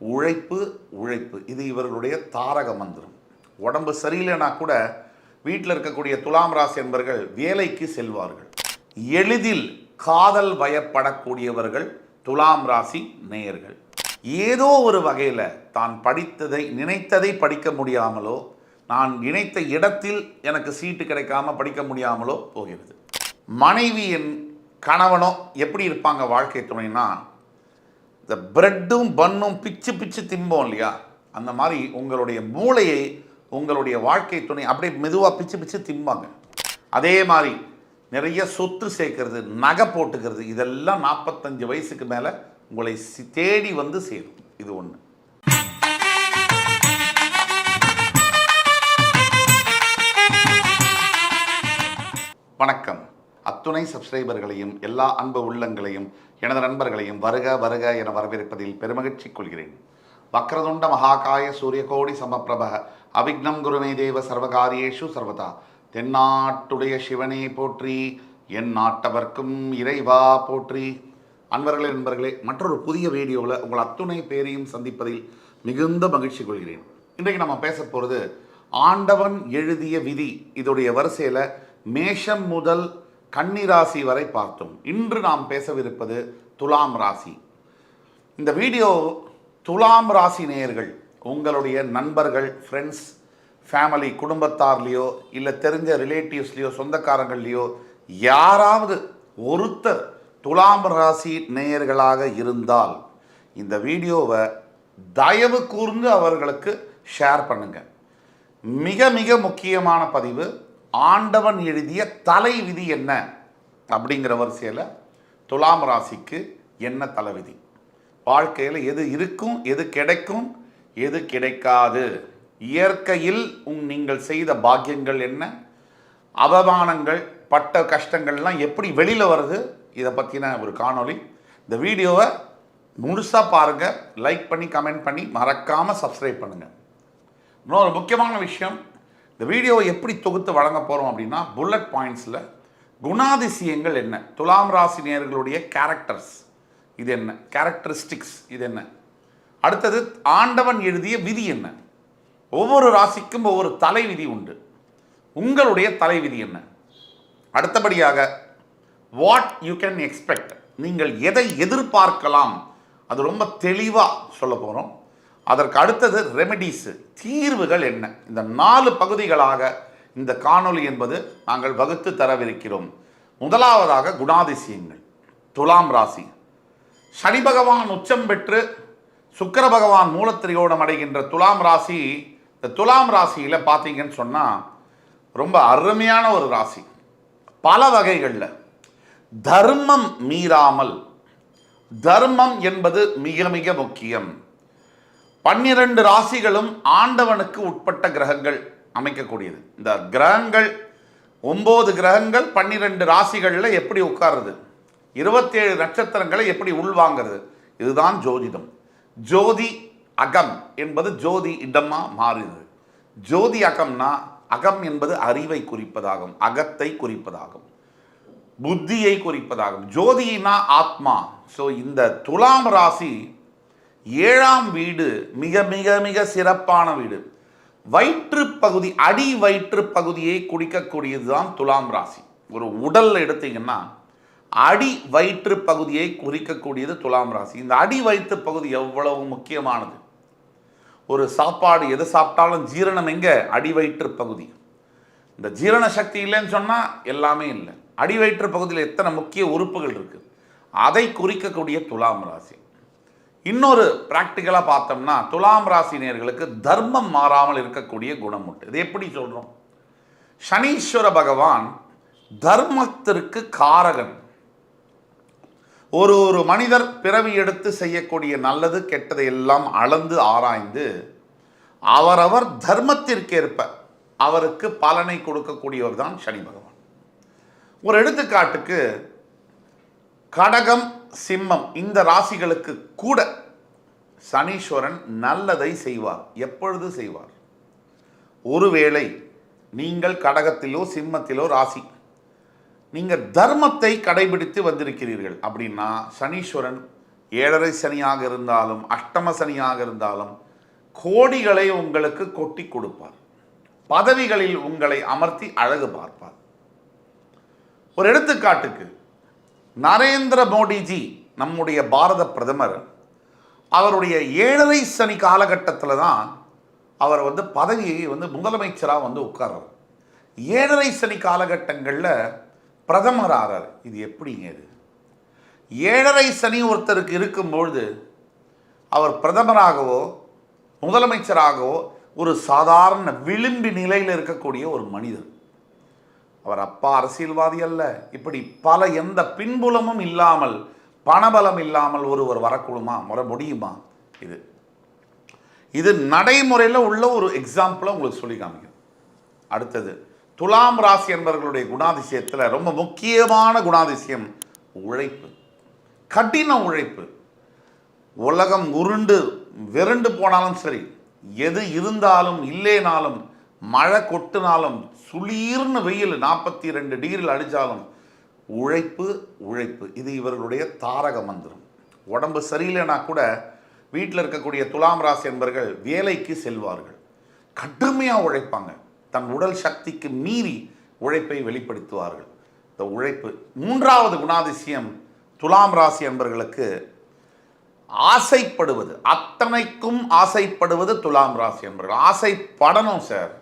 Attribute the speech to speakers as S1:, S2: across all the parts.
S1: உழைப்பு உழைப்பு. இது இவர்களுடைய தாரக மந்திரம். உடம்பு சரியில்லைனா கூட வீட்டில் இருக்கக்கூடிய துலாம் ராசி என்பர்கள் வேலைக்கு செல்வார்கள். எளிதில் காதல் வயப்படக்கூடியவர்கள் துலாம் ராசி நேயர்கள். ஏதோ ஒரு வகையில் தான் படித்ததை நினைத்ததை படிக்க முடியாமலோ நான் நினைத்த இடத்தில் எனக்கு சீட்டு கிடைக்காம படிக்க முடியாமலோ போகிறது. மனைவி என் கணவனோ எப்படி இருப்பாங்க வாழ்க்கை துணைனா இந்த பிரெட்டும் பன்னும் பிச்சு பிச்சு திம்போம் இல்லையா? அந்த மாதிரி உங்களுடைய மூளையை உங்களுடைய வாழ்க்கை துணை அப்படியே மெதுவாக பிச்சு பிச்சு திம்பாங்க. அதே மாதிரி நிறைய சொத்து சேர்க்கறது நகை போட்டுக்கிறது இதெல்லாம் நாற்பத்தஞ்சு வயசுக்கு மேலே உங்களை தேடி வந்து சேரும். இது ஒன்று வணக்கம். அத்துணை சப்ஸ்கிரைபர்களையும் எல்லா அன்பு உள்ளங்களையும் எனது நண்பர்களையும் வருக வருக என வரவேற்பதில் பெருமகிழ்ச்சி கொள்கிறேன். வக்ரதுண்ட மகாகாய சூரியகோடி சமப்பிரப அவிக்னம் குருமே தேவ சர்வகாரியேஷு சர்வதா. தென்னாட்டுடைய சிவனே போற்றி என் நாட்டவர்க்கும் இறைவா போற்றி. அன்பர்களே நண்பர்களே மற்றொரு புதிய வீடியோவில் உங்கள் அத்துணை பேரையும் சந்திப்பதில் மிகுந்த மகிழ்ச்சி கொள்கிறேன். இன்றைக்கு நம்ம பேச போகிறது ஆண்டவன் எழுதிய விதி. இதோடைய வரிசையில் மேஷம் முதல் கன்னிராசி வரை பார்த்தோம். இன்று நாம் பேசவிருப்பது துலாம் ராசி. இந்த வீடியோ துலாம் ராசி நேயர்கள் உங்களுடைய நண்பர்கள் ஃப்ரெண்ட்ஸ் ஃபேமிலி குடும்பத்தார்லேயோ இல்லை தெரிஞ்ச ரிலேட்டிவ்ஸ்லேயோ சொந்தக்காரங்கள்லையோ யாராவது ஒருத்தர் துலாம் ராசி நேயர்களாக இருந்தால் இந்த வீடியோவை தயவு கூர்ந்து அவர்களுக்கு ஷேர் பண்ணுங்கள் மிக மிக முக்கியமான பதிவு ஆண்டவன் எழுதிய தலை விதி என்ன? அப்படிங்கிற வரிசையில் துலாம் ராசிக்கு என்ன தலைவிதி? வாழ்க்கையில் எது இருக்கும் எது கிடைக்கும் எது கிடைக்காது? இயற்கையில் உங் நீங்கள் செய்த பாக்கியங்கள் என்ன? அவமானங்கள் பட்ட கஷ்டங்கள்லாம் எப்படி வெளியில் வருது? இதை பற்றின ஒரு காணொளி. இந்த வீடியோவை முழுசாக பாருங்கள் லைக் பண்ணி கமெண்ட் பண்ணி மறக்காமல் சப்ஸ்கிரைப் பண்ணுங்கள் இன்னொரு முக்கியமான விஷயம் இந்த வீடியோவை எப்படி தொகுத்து வழங்க போகிறோம் அப்படின்னா புல்லட் பாயிண்ட்ஸில் குணாதிசயங்கள் என்ன? துலாம் ராசி நேர்களுடைய கேரக்டர்ஸ் இது என்ன? கேரக்டரிஸ்டிக்ஸ் இது என்ன? அடுத்தது ஆண்டவன் எழுதிய விதி என்ன? ஒவ்வொரு ராசிக்கும் ஒவ்வொரு தலை விதி உண்டு. உங்களுடைய தலை விதி என்ன? அடுத்தபடியாக வாட் யூ கேன் எக்ஸ்பெக்ட் நீங்கள் எதை எதிர்பார்க்கலாம்? அது ரொம்ப தெளிவாக சொல்ல போகிறோம் அதற்கு அடுத்தது ரெமெடிஸு தீர்வுகள் என்ன? இந்த நாலு பகுதிகளாக இந்த காணொளி என்பது நாங்கள் வகுத்து தரவிருக்கிறோம். முதலாவதாக குணாதிசயங்கள் துலாம் ராசி. சனி பகவான் உச்சம் பெற்று சுக்கர பகவான் மூலத்திரியோடம் அடைகின்ற துலாம் ராசி இந்த துலாம் ராசியில் பார்த்தீங்கன்னு சொன்னால் ரொம்ப அருமையான ஒரு ராசி. பல வகைகளில். தர்மம் மீறாமல் தர்மம் என்பது மிக மிக முக்கியம். பன்னிரண்டு ராசிகளும் ஆண்டவனுக்கு உட்பட்ட கிரகங்கள் அமைக்கக்கூடியது. இந்த கிரகங்கள் ஒம்பது கிரகங்கள் பன்னிரெண்டு ராசிகளில் எப்படி உட்காருது? இருபத்தேழு நட்சத்திரங்களை எப்படி உள்வாங்கிறது? இதுதான் ஜோதிடம். ஜோதி அகம் என்பது ஜோதி இடமாக மாறுது. ஜோதி அகம்னா அகம் என்பது அறிவை குறிப்பதாகும் அகத்தை குறிப்பதாகும் புத்தியை குறிப்பதாகும். ஜோதினா ஆத்மா. ஸோ இந்த துலாம் ராசி ஏழாம் வீடு மிக மிக மிக சிறப்பான வீடு. வயிற்று பகுதி அடி வயிற்று பகுதியை குடிக்கக்கூடியது தான் துலாம் ராசி. ஒரு உடலில் எடுத்தீங்கன்னா அடி வயிற்று பகுதியை குறிக்கக்கூடியது துலாம் ராசி. இந்த அடி வயிற்று பகுதி எவ்வளவு முக்கியமானது? ஒரு சாப்பாடு எது சாப்பிட்டாலும் ஜீரணம் எங்கே? அடி வயிற்று பகுதி. இந்த ஜீரண சக்தி இல்லைன்னு சொன்னால் எல்லாமே இல்லை. அடி வயிற்று பகுதியில் எத்தனை முக்கிய உறுப்புகள் இருக்குது அதை குறிக்கக்கூடிய துலாம் ராசி. இன்னொரு ப்ராக்டிக்கலாக பார்த்தோம்னா துலாம் ராசினியர்களுக்கு தர்மம் மாறாமல் இருக்கக்கூடிய குணம் உண்டு இது எப்படி சொல்கிறோம் சனீஸ்வர பகவான் தர்மத்திற்கு காரகன். ஒரு ஒரு மனிதர் பிறவி எடுத்து செய்யக்கூடிய நல்லது கெட்டதை எல்லாம் அளந்து ஆராய்ந்து அவரவர் தர்மத்திற்கேற்ப அவருக்கு பலனை கொடுக்கக்கூடியவர் தான் சனி பகவான். ஒரு எடுத்துக்காட்டுக்கு கடகம் சிம்மம் இந்த ராசிகளுக்கு கூட சனீஸ்வரன் நல்லதை செய்வார். எப்பொழுது செய்வார்? ஒருவேளை நீங்கள் கடகத்திலோ சிம்மத்திலோ ராசி நீங்கள் தர்மத்தை கடைபிடித்து வந்திருக்கிறீர்கள் அப்படின்னா சனீஸ்வரன் ஏழரை சனியாக இருந்தாலும் அஷ்டம சனியாக இருந்தாலும் கோடிகளை உங்களுக்கு கொட்டி கொடுப்பார். பதவிகளில் உங்களை அமர்த்தி அழகு பார்ப்பார். ஒரு எடுத்துக்காட்டுக்கு நரேந்திர மோடிஜி நம்முடைய பாரத பிரதமர் அவருடைய ஏழரை சனி காலகட்டத்தில் தான் அவர் வந்து பதவியை வந்து முதலமைச்சராக வந்து உட்கார்றார். ஏழரை சனி காலகட்டங்களில் பிரதமர் ஆறார். இது எப்படிங்க இது? ஏழரை சனி ஒருத்தருக்கு இருக்கும்பொழுது அவர் பிரதமராகவோ முதலமைச்சராகவோ ஒரு சாதாரண விளிம்பி நிலையில் இருக்கக்கூடிய ஒரு மனிதர். அவர் அப்பா அரசியல்வாதி அல்ல. இப்படி பல எந்த பின்புலமும் இல்லாமல் பணபலம் இல்லாமல் ஒருவர் வரக்கூடுமா? முறை முடியுமா? இது. இது நடைமுறையில் உள்ள ஒரு எக்ஸாம்பிளை உங்களுக்கு சொல்லி காமிக்கும் அடுத்தது துலாம் ராசி என்பவர்களுடைய குணாதிசயத்தில் ரொம்ப முக்கியமான குணாதிசயம் உழைப்பு. கடின உழைப்பு. உலகம் உருண்டு விரண்டு போனாலும் சரி எது இருந்தாலும் இல்லைனாலும் மழை கொட்டினாலும் சுளீர்னு வெயில் நாற்பத்தி ரெண்டு டிகிரியில் அடித்தாலும் உழைப்பு உழைப்பு. இது இவர்களுடைய தாரக மந்திரம். உடம்பு சரியில்லைனா கூட வீட்டில் இருக்கக்கூடிய துலாம் ராசி என்பர்கள் வேலைக்கு செல்வார்கள். கடுமையாக உழைப்பாங்க. தன் உடல் சக்திக்கு மீறி உழைப்பை வெளிப்படுத்துவார்கள். இந்த உழைப்பு மூன்றாவது குணாதிசயம் துலாம் ராசி என்பர்களுக்கு ஆசைப்படுவது. அத்தனைக்கும் ஆசைப்படுவது துலாம் ராசி என்பர்கள். ஆசைப்படணும் sir.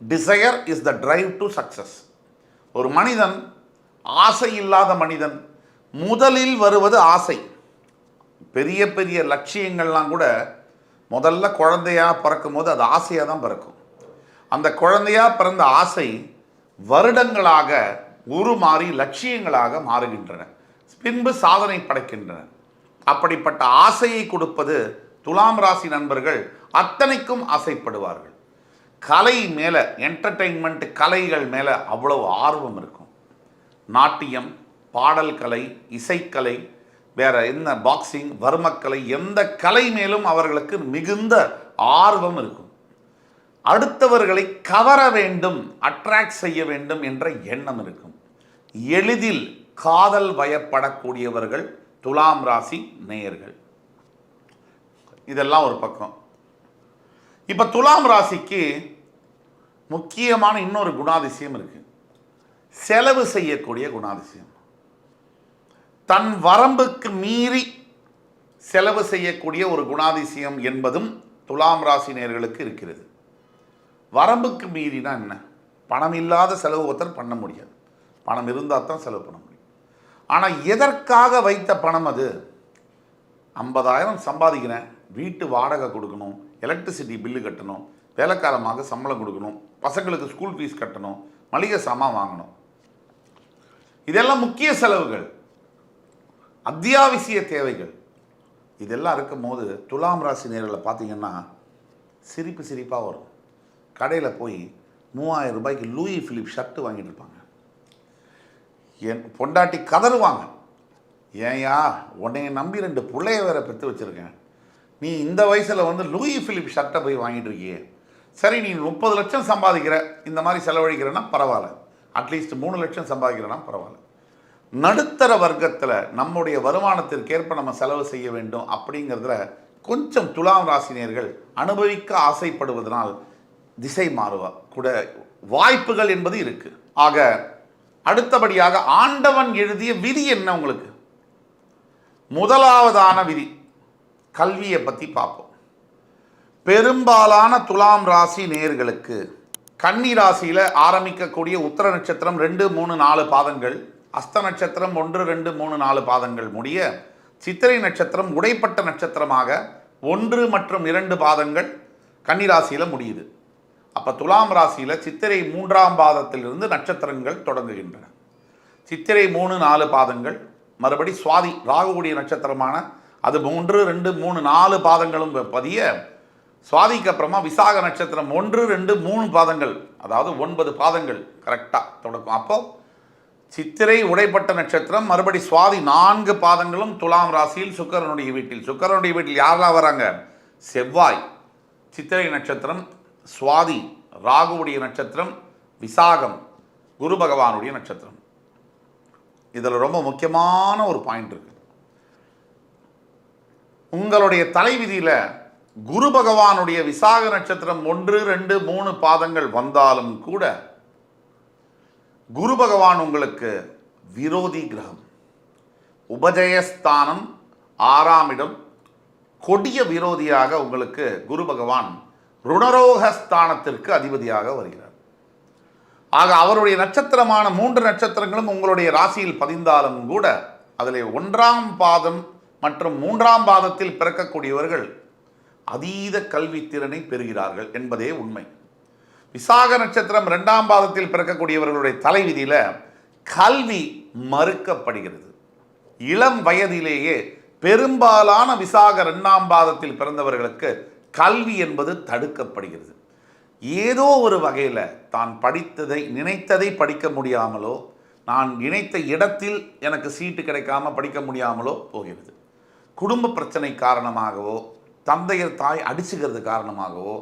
S1: Desire is the drive to success ஒரு மனிதன் ஆசை இல்லாத மனிதன் முதலில் வருவது ஆசை. பெரிய பெரிய லட்சியங்கள்லாம் கூட முதல்ல குழந்தையாக பிறக்கும் போது அது ஆசையாக தான் பிறக்கும். அந்த குழந்தையாக பிறந்த ஆசை வருடங்களாக உருமாறி லட்சியங்களாக மாறுகின்றன. பின்பு சாதனை படைக்கின்றன. அப்படிப்பட்ட ஆசையை கொடுப்பது துலாம் ராசி நண்பர்கள் அத்தனைக்கும் ஆசைப்படுவார்கள். கலை மேலே என்டர்டெயின்மெண்ட் கலைகள் மேலே அவ்வளவு ஆர்வம் இருக்கும். நாட்டியம் பாடல் கலை இசைக்கலை வேறு என்ன பாக்ஸிங் வர்மக்கலை எந்த கலை மேலும் அவர்களுக்கு மிகுந்த ஆர்வம் இருக்கும். அடுத்தவர்களை கவர வேண்டும் அட்ராக்ட் செய்ய வேண்டும் என்ற எண்ணம் இருக்கும். எளிதில் காதல் வயப்படக்கூடியவர்கள் துலாம் ராசி நேயர்கள். இதெல்லாம் ஒரு பக்கம். இப்போ துலாம் ராசிக்கு முக்கியமான இன்னொரு குணாதிசயம் இருக்கு. செலவு செய்யக்கூடிய குணாதிசயம். தன் வரம்புக்கு மீறி செலவு செய்யக்கூடிய ஒரு குணாதிசயம் என்பதும் துலாம் ராசி நேர்களுக்கு இருக்கிறது. வரம்புக்கு மீறினா என்ன? பணம் இல்லாத செலவு ஒருத்தர் பண்ண முடியாது. பணம் இருந்தால் தான் செலவு பண்ண முடியும். ஆனால் எதற்காக வைத்த பணம் அது? ஐம்பதாயிரம் சம்பாதிக்கிறேன். வீட்டு வாடகை கொடுக்கணும். எலக்ட்ரிசிட்டி பில்லு கட்டணும் வேலைக்காலமாக சம்பளம் கொடுக்கணும் பசங்களுக்கு ஸ்கூல் ஃபீஸ் கட்டணும் மளிகை சாமான் வாங்கணும். இதெல்லாம் முக்கிய செலவுகள். அத்தியாவசிய தேவைகள். இதெல்லாம் இருக்கும்போது துலாம் ராசி நேரில் பார்த்தீங்கன்னா சிரிப்பு சிரிப்பாக வரும். கடையில் போய் மூவாயிரம் ரூபாய்க்கு லூயி ஃபிலிப் ஷர்ட்டு வாங்கிட்டு இருப்பாங்க. என் பொண்டாட்டி கதறுவாங்க ஏன்யா உன்னைய நம்பி ரெண்டு பிள்ளைய வேற பெற்று வச்சுருக்கேன். நீ இந்த வயசில் வந்து லூயி ஃபிலிப் ஷர்ட்டை போய் வாங்கிட்டு இருக்கியே. சரி நீ முப்பது லட்சம் சம்பாதிக்கிற. இந்த மாதிரி செலவழிக்கிறேன்னா பரவாயில்ல. அட்லீஸ்ட் மூணு லட்சம் சம்பாதிக்கிறேன்னா பரவாயில்ல. நடுத்தர வர்க்கத்தில் நம்முடைய வருமானத்திற்கேற்ப நம்ம செலவு செய்ய வேண்டும் அப்படிங்கிறதுல கொஞ்சம் துலாம் ராசினியர்கள் அனுபவிக்க ஆசைப்படுவதனால் திசை மாறுவா. கூட வாய்ப்புகள் என்பது இருக்குது ஆக அடுத்தபடியாக ஆண்டவன் எழுதிய விதி என்ன உங்களுக்கு? முதலாவதான விதி. கல்வியை பற்றி பார்ப்போம். பெரும்பாலான துலாம் ராசி நேர்களுக்கு கன்னி ராசியில் ஆரம்பிக்கக்கூடிய உத்தர நட்சத்திரம் ரெண்டு மூணு நாலு பாதங்கள் அஸ்த நட்சத்திரம் ஒன்று ரெண்டு மூணு நாலு பாதங்கள் முடிய சித்திரை நட்சத்திரம் உடைப்பட்ட நட்சத்திரமாக ஒன்று மற்றும் இரண்டு பாதங்கள் கன்னிராசியில் முடியுது. அப்போ துலாம் ராசியில் சித்திரை மூன்றாம் பாதத்திலிருந்து நட்சத்திரங்கள் தொடங்குகின்றன. சித்திரை மூணு நாலு பாதங்கள் மறுபடி சுவாதி ராகுடைய நட்சத்திரமான அது மூன்று ரெண்டு மூணு நாலு பாதங்களும் பதிய சுவாதிக்கு அப்புறமா விசாக நட்சத்திரம் ஒன்று ரெண்டு மூணு பாதங்கள் அதாவது ஒன்பது பாதங்கள் கரெக்டாக தொடக்கும். அப்போ சித்திரை உடைப்பட்ட நட்சத்திரம் மறுபடி சுவாதி நான்கு பாதங்களும் துலாம் ராசியில் சுக்கரனுடைய வீட்டில். சுக்கரனுடைய வீட்டில் யாரெல்லாம் வராங்க? செவ்வாய் சித்திரை நட்சத்திரம் சுவாதி ராகுவுடைய நட்சத்திரம் விசாகம் குரு பகவானுடைய நட்சத்திரம். இதில் ரொம்ப முக்கியமான ஒரு பாயிண்ட் இருக்குது உங்களுடைய தலைவிதியில் குரு பகவானுடைய விசாக நட்சத்திரம் ஒன்று ரெண்டு மூணு பாதங்கள் வந்தாலும் கூட குரு பகவான் உங்களுக்கு விரோதி கிரகம். உபஜயஸ்தானம் ஆறாம் இடம். கொடிய விரோதியாக உங்களுக்கு குரு பகவான் ருணரோகஸ்தானத்திற்கு அதிபதியாக வருகிறார். ஆக அவருடைய நட்சத்திரமான மூன்று நட்சத்திரங்களும் உங்களுடைய ராசியில் பதிந்தாலும் கூட அதில் ஒன்றாம் பாதம் மற்றும் மூன்றாம் பாதத்தில் பிறக்கக்கூடியவர்கள் அதீத கல்வி திறனை பெறுகிறார்கள் என்பதே உண்மை. விசாக நட்சத்திரம் இரண்டாம் பாதத்தில் பிறக்கக்கூடியவர்களுடைய தலைவிதியில் கல்வி மறுக்கப்படுகிறது. இளம் வயதிலேயே பெரும்பாலான விசாக இரண்டாம் பாதத்தில் பிறந்தவர்களுக்கு கல்வி என்பது தடுக்கப்படுகிறது. ஏதோ ஒரு வகையில் தான் படித்ததை நினைத்ததை படிக்க முடியாமலோ நான் நினைத்த இடத்தில் எனக்கு சீட்டு கிடைக்காம படிக்க முடியாமலோ போகிறது. குடும்ப பிரச்சனை காரணமாகவோ தந்தையர் தாய் அடிச்சுக்கிறது காரணமாகவோ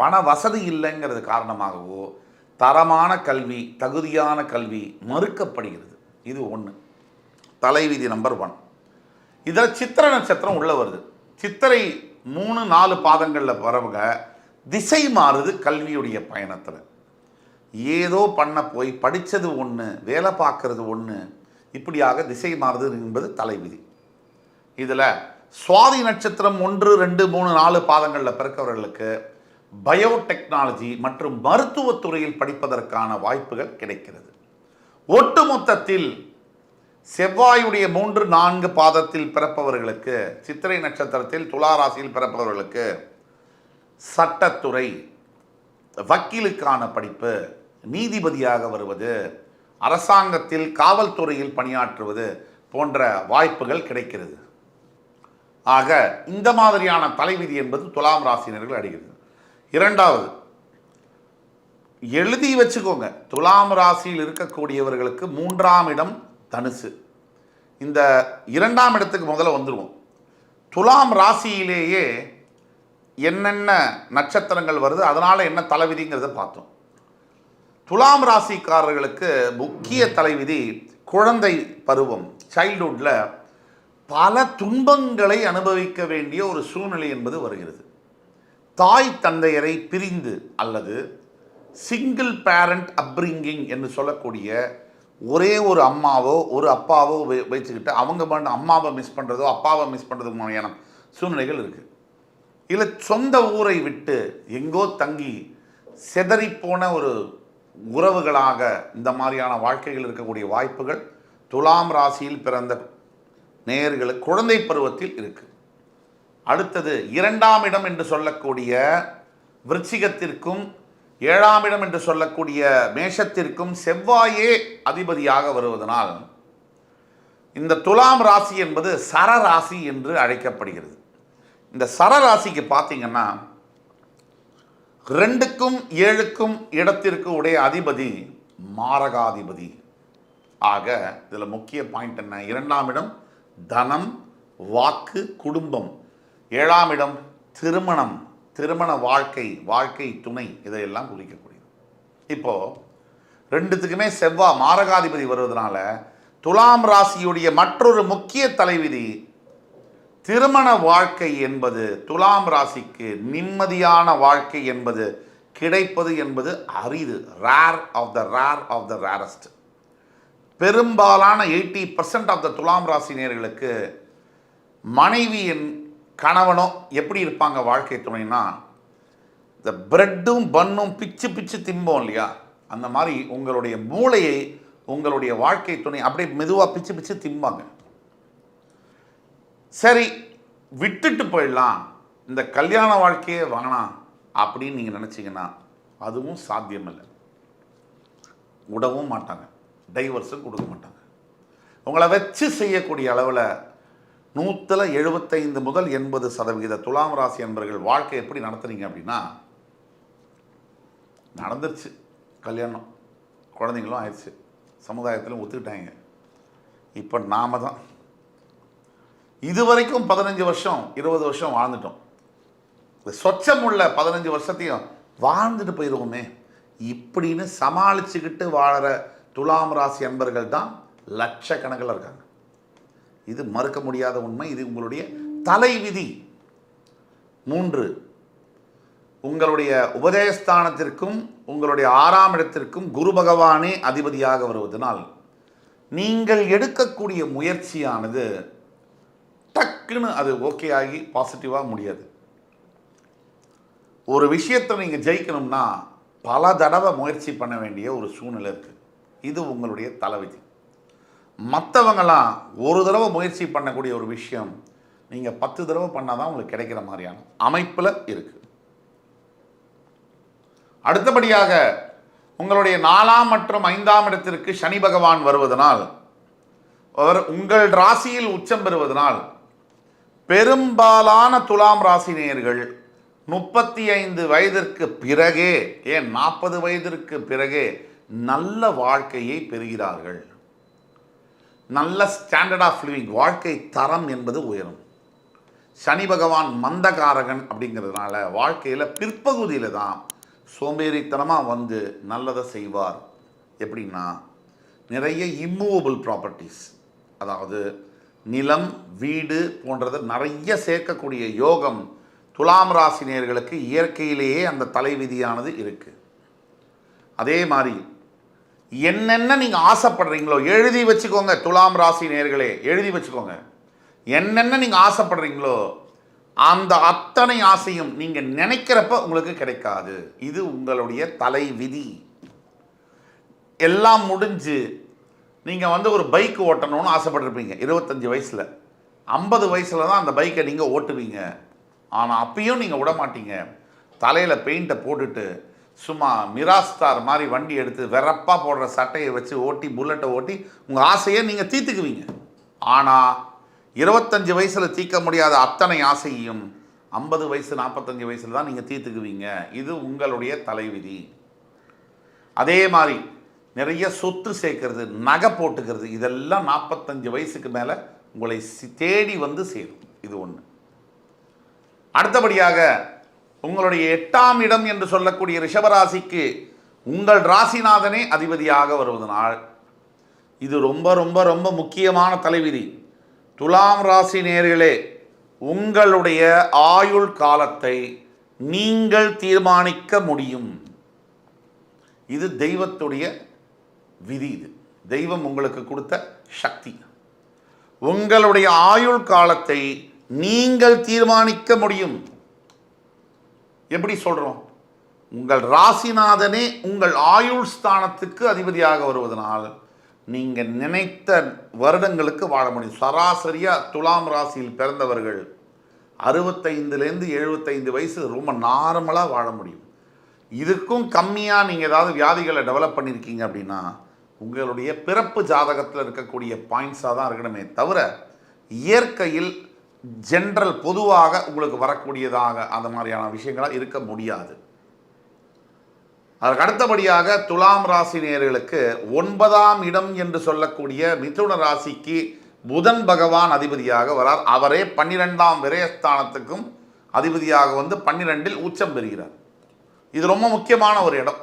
S1: பண வசதி இல்லைங்கிறது காரணமாகவோ தரமான கல்வி தகுதியான கல்வி மறுக்கப்படுகிறது. இது ஒன்று தலைவிதி நம்பர் ஒன். இதில் சித்திர நட்சத்திரம் உள்ளே வருது. சித்திரை மூணு நாலு பாதங்களில் வரவங்க திசை மாறுது கல்வியுடைய பயணத்தில். ஏதோ பண்ண போய் படித்தது ஒன்று வேலை பார்க்கறது ஒன்று இப்படியாக திசை மாறுது என்பது தலைவிதி. இதில் சுவாதி நட்சத்திரம் ஒன்று ரெண்டு மூணு நாலு பாதங்களில் பிறக்கிறவர்களுக்கு பயோடெக்னாலஜி மற்றும் மருத்துவத்துறையில் படிப்பதற்கான வாய்ப்புகள் கிடைக்கிறது. ஒட்டுமொத்தத்தில் செவ்வாயுடைய மூன்று நான்கு பாதத்தில் பிறப்பவர்களுக்கு சித்திரை நட்சத்திரத்தில் துலா ராசியில் பிறப்பவர்களுக்கு சட்டத்துறை வக்கீலுக்கான படிப்பு நீதிபதியாக வருவது அரசாங்கத்தில் காவல்துறையில் பணியாற்றுவது போன்ற வாய்ப்புகள் கிடைக்கிறது. ஆக இந்த மாதிரியான தலைவிதி என்பது துலாம் ராசினர்கள் அடைகிறது. இரண்டாவது எழுதி வச்சுக்கோங்க. துலாம் ராசியில் இருக்கக்கூடியவர்களுக்கு மூன்றாம் இடம் தனுசு. இந்த இரண்டாம் இடத்துக்கு முதல்ல வந்துடுவோம் துலாம் ராசியிலேயே என்னென்ன நட்சத்திரங்கள் வருது அதனால் என்ன தலைவிதிங்கிறத பார்த்தோம். துலாம் ராசிக்காரர்களுக்கு முக்கிய தலைவிதி குழந்தை பருவம் சைல்ட்ஹுட்டில் பல துன்பங்களை அனுபவிக்க வேண்டிய ஒரு சூழ்நிலை என்பது வருகிறது. தாய் தந்தையரை பிரிந்து அல்லது சிங்கிள் பேரண்ட் அப்ரிங்கிங் என்று சொல்லக்கூடிய ஒரே ஒரு அம்மாவோ ஒரு அப்பாவோ வை- வச்சுக்கிட்டு அவங்க பண்ண அம்மாவை மிஸ் பண்ணுறதோ அப்பாவை மிஸ் பண்ணுறது மாதிரியான சூழ்நிலைகள் இருக்குது இல்லை சொந்த ஊரை விட்டு எங்கோ தங்கி செதறிப்போன ஒரு உறவுகளாக இந்த மாதிரியான வாழ்க்கைகள் இருக்கக்கூடிய வாய்ப்புகள் துலாம் ராசியில் பிறந்த நேயர்களுக்கு குழந்தை பருவத்தில் இருக்கு. அடுத்தது இரண்டாம் இடம் என்று சொல்லக்கூடிய விருச்சிகத்திற்கும் ஏழாம் இடம் என்று சொல்லக்கூடிய மேஷத்திற்கும் செவ்வாயே அதிபதியாக வருவதனால் இந்த துலாம் ராசி என்பது சரராசி என்று அழைக்கப்படுகிறது. இந்த சரராசிக்கு பார்த்தீங்கன்னா ரெண்டுக்கும் ஏழுக்கும் இடத்திற்கு உடைய அதிபதி மாரகாதிபதி. ஆக இதில் முக்கிய பாயிண்ட் என்ன? இரண்டாம் இடம் தனம் வாக்கு குடும்பம். ஏழாம் இடம் திருமணம். திருமண வாழ்க்கை வாழ்க்கை துணை இதையெல்லாம் குறிக்கக்கூடியது. இப்போது ரெண்டுத்துக்குமே செவ்வாய் மாரகாதிபதி வருவதனால துலாம் ராசியுடைய மற்றொரு முக்கிய தலைவிதி திருமண வாழ்க்கை என்பது துலாம் ராசிக்கு நிம்மதியான வாழ்க்கை என்பது கிடைப்பது என்பது அரிது. Rare of the rare of the rarest பெரும்பாலான எயிட்டி பர்சன்ட் ஆஃப் த துலாம் ராசினியர்களுக்கு மனைவியின் கணவனோ எப்படி இருப்பாங்க வாழ்க்கை துணைனா இந்த பிரெட்டும் பன்னும் பிச்சு பிச்சு திம்போம் இல்லையா? அந்த மாதிரி உங்களுடைய மூளையை உங்களுடைய வாழ்க்கை துணை அப்படியே மெதுவாக பிச்சு பிச்சு திம்பாங்க. சரி விட்டுட்டு போயிடலாம். இந்த கல்யாண வாழ்க்கையே வேணாம் அப்படின்னு நீங்கள் நினச்சிங்கன்னா அதுவும் சாத்தியமில்லை. விடவும் மாட்டாங்க. டைவர்ஸும் கொடுக்க மாட்டாங்க. உங்களை வச்சு செய்யக்கூடிய அளவில் நூற்றில் எழுபத்தைந்து முதல் எண்பது சதவிகித துலாம் ராசி என்பர்கள் வாழ்க்கை எப்படி நடத்துறீங்க அப்படின்னா நடந்துருச்சு. கல்யாணம் குழந்தைங்களும் ஆயிடுச்சு. சமுதாயத்திலும் ஒத்துக்கிட்டாங்க. இப்போ நாம தான். இது வரைக்கும் பதினஞ்சு வருஷம் இருபது வருஷம் வாழ்ந்துட்டோம். இந்த சொச்சம் உள்ள பதினஞ்சு வருஷத்தையும் வாழ்ந்துட்டு போயிடுவோமே இப்படின்னு சமாளிச்சுக்கிட்டு வாழற துலாம் ராசி அன்பர்கள் தான் லட்சக்கணக்கில் இருக்காங்க. இது மறுக்க முடியாத உண்மை. இது உங்களுடைய தலைவிதி. மூன்று உங்களுடைய உபதேசஸ்தானத்திற்கும் உங்களுடைய ஆறாம் இடத்திற்கும் குரு பகவானே அதிபதியாக வருவதனால் நீங்கள் எடுக்கக்கூடிய முயற்சியானது டக்குன்னு அது ஓகே ஆகி பாசிட்டிவாக முடியாது. ஒரு விஷயத்தை நீங்கள் ஜெயிக்கணும்னா பல தடவை முயற்சி பண்ண வேண்டிய ஒரு சூழ்நிலை இருக்குது இது உங்களுடைய தலைவிதி. மற்றவங்களாம் ஒரு தடவை முயற்சி பண்ணக்கூடிய ஒரு விஷயம் நீங்கள் பத்து தடவை பண்ணால் தான் உங்களுக்கு கிடைக்கிற மாதிரியான அமைப்பில் இருக்குது அடுத்தபடியாக உங்களுடைய நாலாம் மற்றும் ஐந்தாம் இடத்திற்கு சனி பகவான் வருவதனால் அவர் உங்கள் ராசியில் உச்சம் பெறுவதனால் பெரும்பாலான துலாம் ராசி நேயர்கள் முப்பத்தி ஐந்து வயதிற்கு பிறகே ஏன் நாற்பது வயதிற்கு பிறகே நல்ல வாழ்க்கையை பெறுகிறார்கள். நல்ல ஸ்டாண்டர்ட் ஆஃப் லிவிங் வாழ்க்கை தரம் என்பது உயரும். சனி பகவான் மந்தகாரகன் அப்படிங்கிறதுனால வாழ்க்கையில் பிற்பகுதியில் தான் சோம்பேறித்தனமாக வந்து நல்லதை செய்வார். எப்படின்னா நிறைய இம்மூவபிள் ப்ராப்பர்ட்டிஸ் அதாவது நிலம் வீடு போன்றதை நிறைய சேர்க்கக்கூடிய யோகம் துலாம் ராசினியர்களுக்கு இயற்கையிலேயே அந்த தலைவிதியானது இருக்குது அதே மாதிரி என்னென்ன நீங்கள் ஆசைப்படுறீங்களோ எழுதி வச்சுக்கோங்க துலாம் ராசி நேர்களே எழுதி வச்சுக்கோங்க. என்னென்ன நீங்கள் ஆசைப்படுறீங்களோ அந்த அத்தனை ஆசையும் நீங்கள் நினைக்கிறப்ப உங்களுக்கு கிடைக்காது. இது உங்களுடைய தலை விதி எல்லாம் முடிஞ்சு நீங்கள் வந்து ஒரு பைக் ஓட்டணும்னு ஆசைப்பட்டிருப்பீங்க இருபத்தஞ்சி வயசில். ஐம்பது வயசில் தான் அந்த பைக்கை நீங்கள் ஓட்டுவீங்க. ஆனால் அப்பயும் நீங்கள் விட மாட்டீங்க தலையில் பெயிண்ட்டை போட்டுட்டு சும்மா மிராஸ்தார் மாதிரி வண்டி எடுத்து வெறப்பாக போடுற சட்டையை வச்சு ஓட்டி புல்லட்டை ஓட்டி உங்கள் ஆசையை நீங்கள் தீர்த்துக்குவீங்க. ஆனால் இருபத்தஞ்சி வயசில் தீர்க்க முடியாத அத்தனை ஆசையையும் ஐம்பது வயசு நாற்பத்தஞ்சு வயசில் தான் நீங்கள் தீர்த்துக்குவீங்க. இது உங்களுடைய தலைவிதி. அதே மாதிரி நிறைய சொத்து சேர்க்கறது நகை போட்டுக்கிறது இதெல்லாம் நாற்பத்தஞ்சு வயசுக்கு மேலே உங்களை தேடி வந்து சேரும். இது ஒன்று அடுத்தபடியாக உங்களுடைய எட்டாம் இடம் என்று சொல்லக்கூடிய ரிஷபராசிக்கு உங்கள் ராசிநாதனே அதிபதியாக வருவதனால் இது ரொம்ப ரொம்ப ரொம்ப முக்கியமான தலைவிதி. துலாம் ராசி நேர்களே உங்களுடைய ஆயுள் காலத்தை நீங்கள் தீர்மானிக்க முடியும். இது தெய்வத்துடைய விதி இது. தெய்வம் உங்களுக்கு கொடுத்த சக்தி. உங்களுடைய ஆயுள் காலத்தை நீங்கள் தீர்மானிக்க முடியும். எப்படி சொல்கிறோம் உங்கள் ராசிநாதனே உங்கள் ஆயுள் ஸ்தானத்துக்கு அதிபதியாக வருவதனால் நீங்கள் நினைத்த வருடங்களுக்கு வாழ முடியும். சராசரியாக துலாம் ராசியில் பிறந்தவர்கள் அறுபத்தைந்துலேருந்து எழுபத்தைந்து வயசு ரொம்ப நார்மலாக வாழ முடியும். இதுக்கும் கம்மியாக நீங்கள் ஏதாவது வியாதிகளை டெவலப் பண்ணியிருக்கீங்க அப்படின்னா உங்களுடைய பிறப்பு ஜாதகத்தில் இருக்கக்கூடிய பாயிண்ட்ஸாக தான் இருக்கணுமே தவிர இயற்கையில் ஜென்ரல் பொதுவாக உங்களுக்கு வரக்கூடியதாக அந்த மாதிரியான விஷயங்களாக இருக்க முடியாது. அதற்கு அடுத்தபடியாக துலாம் ராசி நேயர்களுக்கு ஒன்பதாம் இடம் என்று சொல்லக்கூடிய மிதுன ராசிக்கு புதன் பகவான் அதிபதியாக வரார். அவரே பன்னிரெண்டாம் விரயஸ்தானத்துக்கும் அதிபதியாக வந்து பன்னிரெண்டில் உச்சம் பெறுகிறார். இது ரொம்ப முக்கியமான ஒரு இடம்.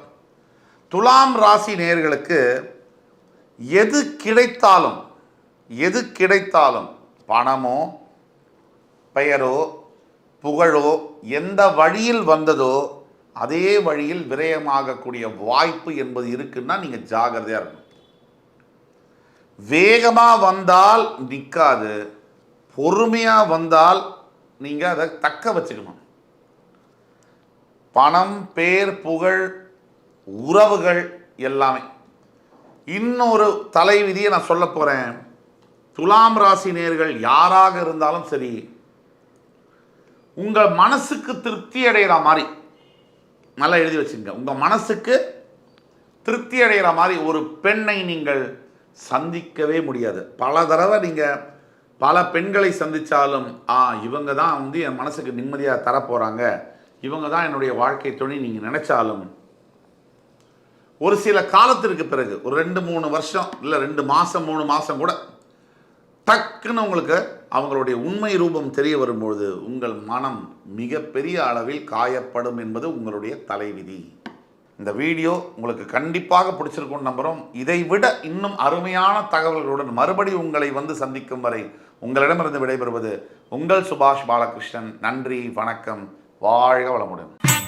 S1: துலாம் ராசி நேயர்களுக்கு எது கிடைத்தாலும் எது கிடைத்தாலும் பணமோ பெயரோ புகழோ எந்த வழியில் வந்ததோ அதே வழியில் விரயமாகக்கூடிய வாய்ப்பு என்பது இருக்குன்னா நீங்கள் ஜாகிரதையாக இருக்கணும். வேகமாக வந்தால் நிற்காது பொறுமையாக வந்தால் நீங்கள் அதை தக்க வச்சுக்கணும். பணம் பேர் புகழ் உறவுகள் எல்லாமே. இன்னொரு தலைவிதியை நான் சொல்ல போகிறேன் துலாம் ராசி நேர்கள் யாராக இருந்தாலும் சரி உங்கள் மனசுக்கு திருப்தி அடைகிற மாதிரி நல்லா எழுதி வச்சுங்க உங்கள் மனசுக்கு திருப்தி அடைகிற மாதிரி ஒரு பெண்ணை நீங்கள் சந்திக்கவே முடியாது. பல தடவை நீங்கள் பல பெண்களை சந்தித்தாலும் ஆ இவங்க தான் வந்து என் மனசுக்கு நிம்மதியாக தரப்போகிறாங்க இவங்க தான் என்னுடைய வாழ்க்கை துணை நீங்கள் நினச்சாலும் ஒரு சில காலத்திற்கு பிறகு ஒரு ரெண்டு மூணு வருஷம் இல்லை ரெண்டு மாதம் மூணு மாதம் கூட டக்குன்னு உங்களுக்கு அவங்களுடைய உண்மை ரூபம் தெரிய வரும்பொழுது உங்கள் மனம் மிகப்பெரிய அளவில் காயப்படும் என்பது உங்களுடைய தலைவிதி. இந்த வீடியோ உங்களுக்கு கண்டிப்பாக பிடிச்சிருக்கும் நம்புகிறோம் இதை விட இன்னும் அருமையான தகவல்களுடன் மறுபடி உங்களை வந்து சந்திக்கும் வரை உங்களிடமிருந்து விடைபெறுவது உங்கள் சுபாஷ் பாலகிருஷ்ணன். நன்றி வணக்கம். வாழ்க வளமுடன்.